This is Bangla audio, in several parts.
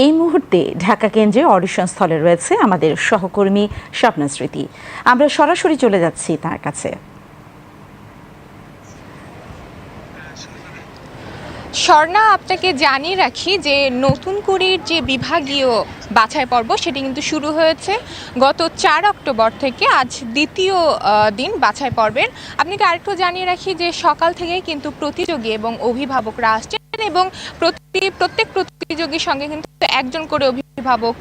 এই মুহূর্তে ঢাকা কেন্দ্রে অডিশন স্থলে রয়েছে আমাদের সহকর্মী স্বপ্না স্মৃতি। আমরা সরাসরি চলে যাচ্ছি তার কাছে। স্বর্ণা, আপনাকে জানিয়ে রাখি যে নতুন কুড়ির যে বিভাগীয় বাছাই পর্ব, সেটি কিন্তু শুরু হয়েছে গত চার অক্টোবর থেকে। আজ দ্বিতীয় দিন বাছাই পর্বের। আপনাকে আরেকটু জানিয়ে রাখি যে সকাল থেকেই কিন্তু প্রতিযোগী এবং অভিভাবকরা আসছেন এবং প্রতি, প্রত্যেক প্রতিযোগীর সঙ্গে কিন্তু একজন করে অভিভাবক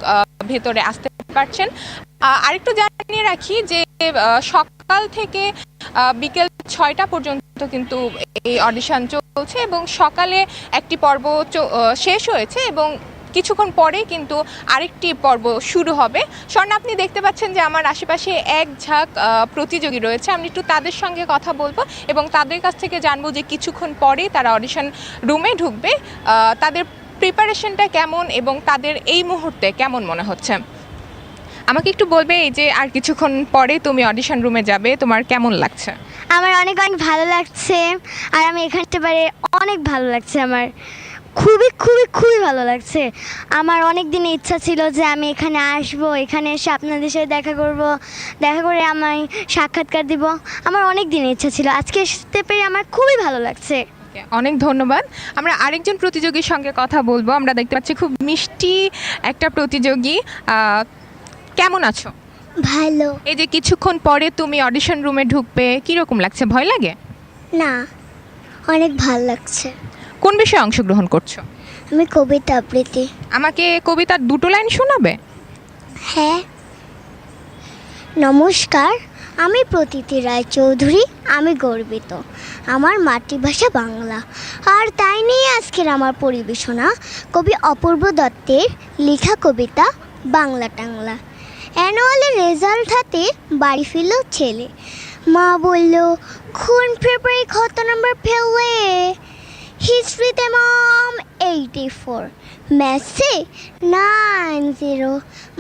ভেতরে আসতে পারছেন। আরেকটু জানিয়ে রাখি যে সকাল থেকে বিকেল ছয়টা পর্যন্ত কিন্তু এই অডিশন চলছে এবং সকালে একটি পর্ব শেষ হয়েছে এবং কিছুক্ষণ পরে কিন্তু আরেকটি পর্ব শুরু হবে। স্বর্ণ, আপনি দেখতে পাচ্ছেন যে আমার আশেপাশে এক ঝাঁক প্রতিযোগী রয়েছে। আমি একটু তাদের সঙ্গে কথা বলব এবং তাদের কাছ থেকে জানব যে কিছুক্ষণ পরেই তারা অডিশন রুমে ঢুকবে। তাদের প্রিপারেশনটা কেমন এবং তাদের এই মুহূর্তে কেমন মনে হচ্ছে? আমাকে একটু বলবে এই যে আর কিছুক্ষণ পরে তুমি অডিশন রুমে যাবে, তোমার কেমন লাগছে? আমার অনেক অনেক ভালো লাগছে আর আমি এখানে পারে, অনেক ভালো লাগছে আমার। খুবই খুবই খুবই ভালো লাগছে। আমার অনেক দিনের ইচ্ছা ছিল যে আমি এখানে আসব, এখানে এসে আপনাদের সাথে দেখা করব, দেখা করে আমায় সাক্ষাৎকার দিব। আমার অনেক দিনের ইচ্ছা ছিল। আজকে আসতে পেরে আমার খুবই ভালো লাগছে। অনেক ধন্যবাদ। আমরা আরেকজন প্রতিযোগীর সঙ্গে কথা বলব। আমরা দেখতে পাচ্ছি খুব মিষ্টি একটা প্রতিযোগী। কেমন আছো? ভালো। এই যে কিছুক্ষণ পরে তুমি অডিশন রুমে ঢুকবে কীরকম লাগছে? ভয় লাগে? না অনেক ভালো লাগছে। কোন বিষয়ে অংশগ্রহণ করছ? আমি কবিতা আবৃত্তি। আমাকে কবিতার দুটো লাইন শোনাবে? হ্যাঁ। নমস্কার আমি প্রতীতি রায়চৌধুরী আমি গর্বিত। আমার মাতৃভাষা বাংলা। আর তাই নিয়ে আজকের আমার পরিবেশনা, কবি অপূর্ব দত্তের লেখা কবিতা বাংলা টাংলা। অ্যানুয়ালের রেজাল্ট হাতে বাড়ি ফিরল ছেলে। মা বলল, খুন ফেব্রুয়ারি কত নম্বর ফেললে হিস্ট্রিতে মম এইটি ফোর ম্যাথসে নাইন জিরো।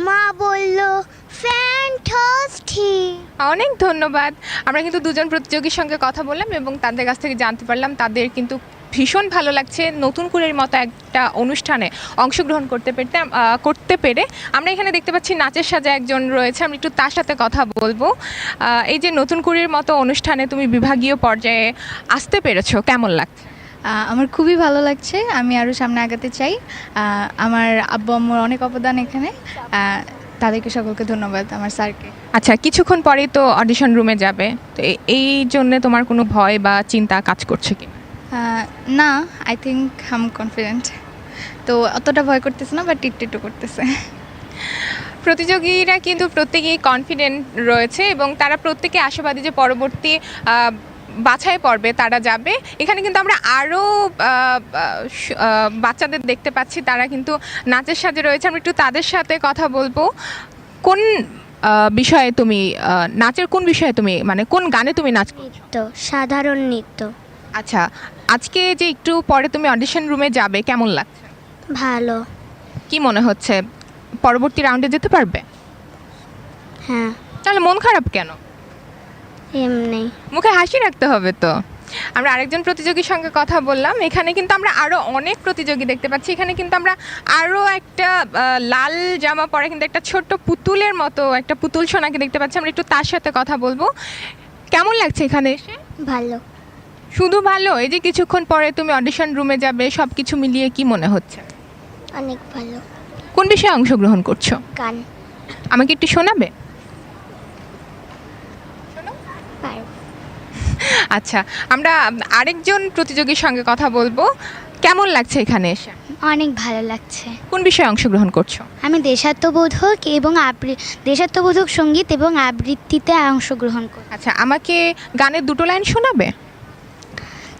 মা বলল, ফ্যান্টাস্টিক। অনেক ধন্যবাদ। আমরা কিন্তু দুজন প্রতিযোগীর সঙ্গে কথা বললাম এবং তাদের কাছ থেকে জানতে পারলাম তাদের কিন্তু ভীষণ ভালো লাগছে নতুন কুড়ের মতো একটা অনুষ্ঠানে অংশগ্রহণ করতে পেরে করতে পেরে। আমরা এখানে দেখতে পাচ্ছি নাচের সাজে একজন রয়েছে আমি একটু তার সাথে কথা বলব। এই যে নতুন কুড়ির মতো অনুষ্ঠানে তুমি বিভাগীয় পর্যায়ে আসতে পেরেছ, কেমন লাগছে? আমার খুবই ভালো লাগছে। আমি আরও সামনে আগাতে চাই। আমার আব্বু আম্মুর অনেক অবদান এখানে। তাদেরকে সকলকে ধন্যবাদ আমার স্যারকে। আচ্ছা কিছুক্ষণ পরেই তো অডিশন রুমে যাবে। তো এই জন্য তোমার কোনো ভয় বা চিন্তা কাজ করছে কি না আই থিঙ্ক আম কনফিডেন্ট তো অতটা ভয় করতেছে না বাট একটু একটু করতেছে। প্রতিযোগীরা কিন্তু প্রত্যেকেই কনফিডেন্ট রয়েছে এবং তারা প্রত্যেকে আশাবাদী যে পরবর্তী বাছাই পর্বে তারা যাবে। এখানে কিন্তু আমরা আরও বাচ্চাদের দেখতে পাচ্ছি। তারা কিন্তু নাচের সাথে রয়েছে। আমরা একটু তাদের সাথে কথা বলব। কোন বিষয়ে তুমি নাচের কোন বিষয়ে তুমি মানে কোন গানে তুমি নাচ নৃত্য সাধারণ নৃত্য। আচ্ছা আজকে যে একটু পরে তুমি অডিশন রুমে যাবে কেমন লাগছে? ভালো। কি মনে হচ্ছে? পরবর্তী রাউন্ডে যেতে পারবে? হ্যাঁ। তাহলে মন খারাপ কেন? এমনি। মুখে হাসি রাখতে হবে তো। আমরা আরেকজন প্রতিযোগীর সঙ্গে কথা বললাম। এখানে কিন্তু আমরা আরও অনেক প্রতিযোগী দেখতে পাচ্ছি। এখানে কিন্তু আমরা আরও একটা লাল জামা পরে কিন্তু একটা ছোট্ট পুতুলের মতো একটা পুতুল সোনাকে দেখতে পাচ্ছি। আমরা একটু তার সাথে কথা বলব। কেমন লাগছে এখানে এসে? ভালো। শুধু ভালো? এই যে কিছুক্ষণ পরে তুমি অডিশন রুমে যাবে সব কিছু মিলিয়ে কি মনে হচ্ছে? অনেক ভালো। কোন বিষয়ে অংশগ্রহণ করছ? গান। আমাকে একটু শোনাবে পারব আচ্ছা আমরা আরেকজন প্রতিযোগীর সঙ্গে কথা বলব। কেমন লাগছে এখানে এসে? অনেক ভালো লাগছে। কোন বিষয়ে অংশগ্রহণ করছ? আমি দেশাত্মবোধক এবং আবৃ দেশাত্মবোধক সংগীত এবং আবৃত্তিতে অংশগ্রহণ করি আচ্ছা আমাকে গানের দুটো লাইন শোনাবে?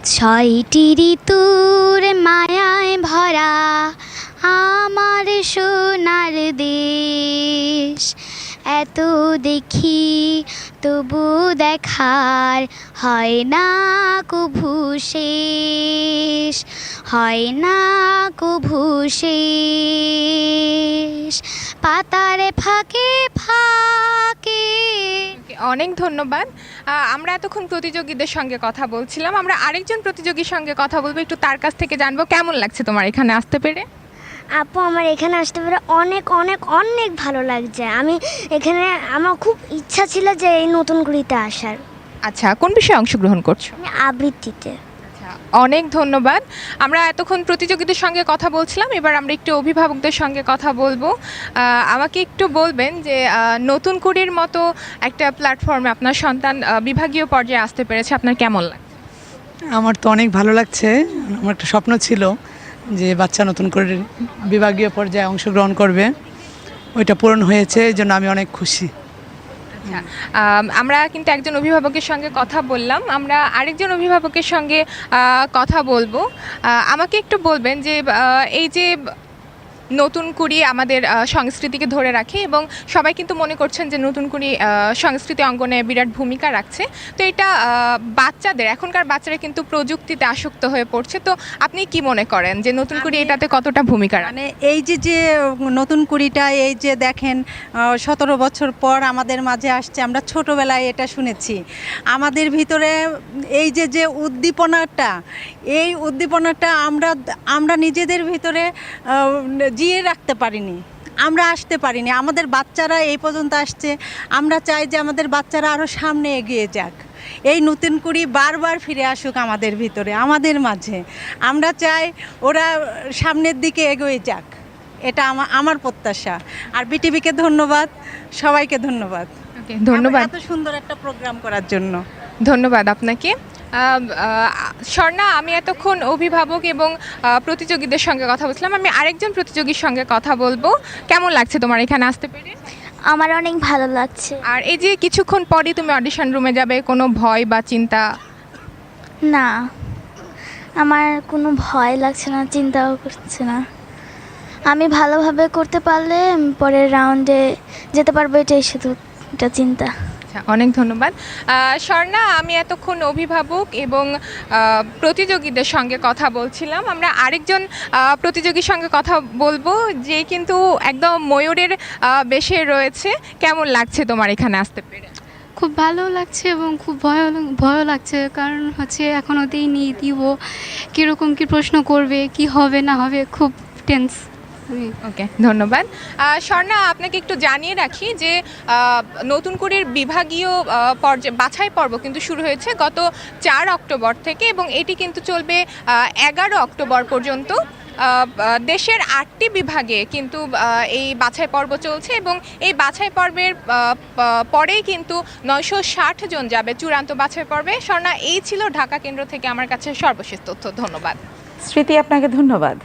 ছয়টি ঋতুর মায়ায় ভরা আমার সোনার দেশ। এত দেখি তবু দেখার হয় না কভু শেষ হয় না কভু শেষ। পাতারে ফাঁকে ফাঁকে। অনেক ধন্যবাদ। আমরা এতক্ষণ প্রতিযোগীদের সঙ্গে কথা বলছিলাম। আমরা আরেকজন প্রতিযোগীর সঙ্গে কথা বলব একটু তার কাছ থেকে জানব কেমন লাগছে তোমার এখানে আসতে পেরে। আপু আমার এখানে আসতে পেরে অনেক অনেক অনেক ভালো লাগছে। আমি এখানে আমার খুব ইচ্ছা ছিল যে এই নতুন কুড়িতে আসার। আচ্ছা কোন বিষয়ে অংশগ্রহণ করছ? আমি আবৃত্তিতে। আচ্ছা, অনেক ধন্যবাদ। আমরা এতক্ষণ প্রতিযোগীদের সঙ্গে কথা বলছিলাম এবার আমরা একটু অভিভাবকদের সঙ্গে কথা বলব। আমাকে একটু বলবেন যে নতুন কুড়ির মতো একটা প্ল্যাটফর্মে আপনার সন্তান বিভাগীয় পর্যায়ে আসতে পেরেছে আপনার কেমন লাগে আমার তো অনেক ভালো লাগছে। আমার একটা স্বপ্ন ছিল যে বাচ্চা নতুন করে বিভাগীয় পর্যায়ে অংশগ্রহণ করবে। ওইটা পূরণ হয়েছে এই জন্য আমি অনেক খুশি। আম, আমরা কিন্তু একজন অভিভাবকের সঙ্গে কথা বললাম। আমরা আরেকজন অভিভাবকের সঙ্গে কথা বলব। আমাকে একটু বলবেন যে এই যে নতুন কুড়ি আমাদের সংস্কৃতিকে ধরে রাখে এবং সবাই কিন্তু মনে করছেন যে নতুন কুড়ি সংস্কৃতি অঙ্গনে বিরাট ভূমিকা রাখছে। তো এটা বাচ্চাদের এখনকার বাচ্চারা কিন্তু প্রযুক্তিতে আসক্ত হয়ে পড়ছে। তো আপনি কি মনে করেন যে নতুন কুড়ি এটাতে কতটা ভূমিকা মানে এই যে যে নতুন কুড়িটা এই যে দেখেন সতেরো বছর পর আমাদের মাঝে আসছে আমরা ছোটবেলায় এটা শুনেছি। আমাদের ভিতরে এই যে যে উদ্দীপনাটা এই উদ্দীপনাটা আমরা আমরা নিজেদের ভিতরে আহ, জিয়ে রাখতে পারিনি আমরা আসতে পারিনি আমাদের বাচ্চারা এই পর্যন্ত আসছে আমরা চাই যে আমাদের বাচ্চারা আরও সামনে এগিয়ে যাক। এই নতুন কুড়ি বারবার ফিরে আসুক আমাদের ভিতরে আমাদের মাঝে। আমরা চাই ওরা সামনের দিকে এগিয়ে যাক এটা আমা- আমার প্রত্যাশা। আর বিটিভিকে ধন্যবাদ সবাইকে ধন্যবাদ। ধন্যবাদ। এত সুন্দর একটা প্রোগ্রাম করার জন্য। ধন্যবাদ আপনাকে। স্বর্ণা আমি এতক্ষণ অভিভাবক এবং প্রতিযোগীদের সঙ্গে কথা বলছিলাম। আমি আরেকজন প্রতিযোগীর সঙ্গে কথা বলব। কেমন লাগছে তোমার এখানে আসতে পেরে? আমার অনেক ভালো লাগছে। আর এই যে কিছুক্ষণ পরই তুমি অডিশন রুমে যাবে কোনো ভয় বা চিন্তা? না। আমার কোনো ভয় লাগছে না চিন্তাও করছে না। আমি ভালোভাবে করতে পারলে পরের রাউন্ডে যেতে পারব এটাই শুধু এটা চিন্তা। আচ্ছা অনেক ধন্যবাদ। স্বর্ণা, আমি এতক্ষণ অভিভাবক এবং প্রতিযোগীদের সঙ্গে কথা বলছিলাম। আমরা আরেকজন প্রতিযোগীর সঙ্গে কথা বলব, যে কিন্তু একদম ময়ূরের বেশে রয়েছে। কেমন লাগছে তোমার এখানে আসতে পেরে? খুব ভালো লাগছে এবং খুব ভয় ভয়ও লাগছে, কারণ হচ্ছে এখনও দিইনি, দিব। কীরকম কী প্রশ্ন করবে, কি হবে, না হবে, খুব টেন্স ওকে ধন্যবাদ। স্বর্ণা আপনাকে একটু জানিয়ে রাখি যে নতুন করে বিভাগীয় পর্যায়ে বাছাই পর্ব কিন্তু শুরু হয়েছে গত চার অক্টোবর থেকে এবং এটি কিন্তু চলবে এগারো অক্টোবর পর্যন্ত। দেশের আটটি বিভাগে কিন্তু এই বাছাই পর্ব চলছে এবং এই বাছাই পর্বের পরেই কিন্তু নয়শো ষাট জন যাবে চূড়ান্ত বাছাই পর্বে। স্বর্ণা এই ছিল ঢাকা কেন্দ্র থেকে আমার কাছে সর্বশেষ তথ্য। ধন্যবাদ। স্মৃতি আপনাকে ধন্যবাদ।